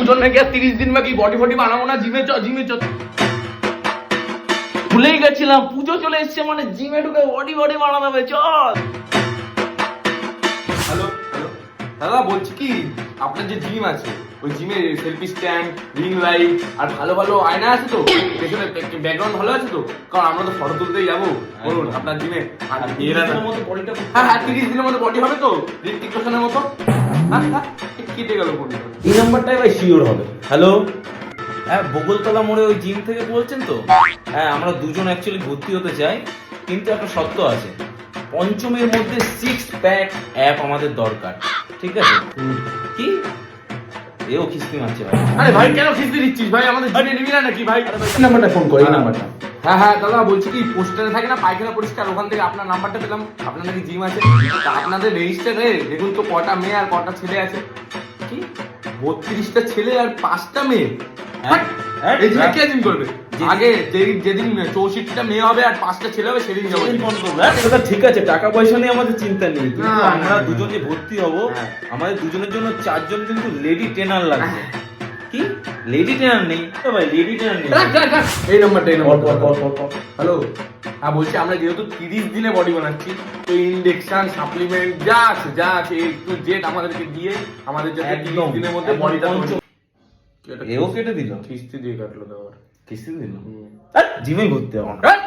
পুজোর নাকি আর তিরিশ দিন বাকি বডি ফডি বানাবো না জিমে চ জিমে চ। ভুলেই গেছিলাম পুজো চলে এসছে মানে জিমে ঢুকে বডি বডি বানানো হবে চল। হ্যালো হ্যালো দাদা বলছি কি আপনার যে জিম আছে ওই জিমে সেলফি স্ট্যান্ড রিং লাইট আর ভালো ভালো আয়না আছে তো? পেছনে ব্যাকগ্রাউন্ড ভালো আছে তো? কারণ আমরা তো ফটো তুলতেই যাব। বলুন আপনার জিমে আর মেয়েরা মতো বডিটা হ্যাঁ হ্যাঁ তিরিশ দিনের মধ্যে বডি হবে তো? ঋত্বিক রোশনের মতো? হ্যাঁ হ্যাঁ। কেটে গেল ফোনটা এই নাম্বারটাই ভাই শিওর হবে। হ্যালো হ্যাঁ বকুলতলা মোড়ে ওই জিম থেকে বলছেন তো? হ্যাঁ আমরা দুজন অ্যাকচুয়ালি ভর্তি হতে চাই কিন্তু একটা শর্ত আছে। পঞ্চমের মধ্যে সিক্স প্যাক অ্যাপ আমাদের দরকার ঠিক আছে? কি? এও খিস্তি মারছে ভাই। আরে ভাই কেন খিস্তি দিচ্ছিস ভাই? আমাদের জিমে নিবি না নাকি ভাই? এই নাম্বারটা ফোন করে এই নাম্বারটা হ্যাঁ হ্যাঁ দাদা বলছি কি পোস্টারে থাকে না পায়খানা পরিষ্কার ওখান থেকে আপনার নাম্বারটা পেলাম। আপনার নাকি জিম আছে। আপনাদের রেজিস্টারে দেখুন তো কটা মেয়ে আর কটা ছেলে আছে। কি? বত্রিশটা ছেলে আর পাঁচটা মেয়ে। হ্যাঁ, হ্যাঁ, এই হ্যাঁ। কে জিম করবে? আগে যেদিন যেদিন চৌষট্টিটা মেয়ে হবে আর পাঁচটা ছেলে হবে সেদিন যাব। সেদিন ফোন করব। দাদা, ঠিক আছে টাকা পয়সা নিয়ে আমাদের চিন্তা নেই। আমরা দুজন যে ভর্তি হব। আমাদের দুজনের জন্য চারজন কিন্তু লেডি ট্রেনার লাগবে। কি? লেডি ট্রেনার নেই। ভাই লেডি ট্রেনার নেই। এই নাম্বারটা এই। হ্যালো হ্যাঁ বলছি আমরা যেহেতু তিরিশ দিনে বডি বানাচ্ছি তো ইন্ডেকশন সাপ্লিমেন্ট যা আছে যা আছে একটু জেট আমাদেরকে দিয়ে আমাদের যাতে তিরিশ দিনের মধ্যে বডিটা এও কেটে দিল। কিস্তি দিয়ে কাটলো তো আবার। কিস্তি দিল? জিমে ঘুরতে হ্যাঁ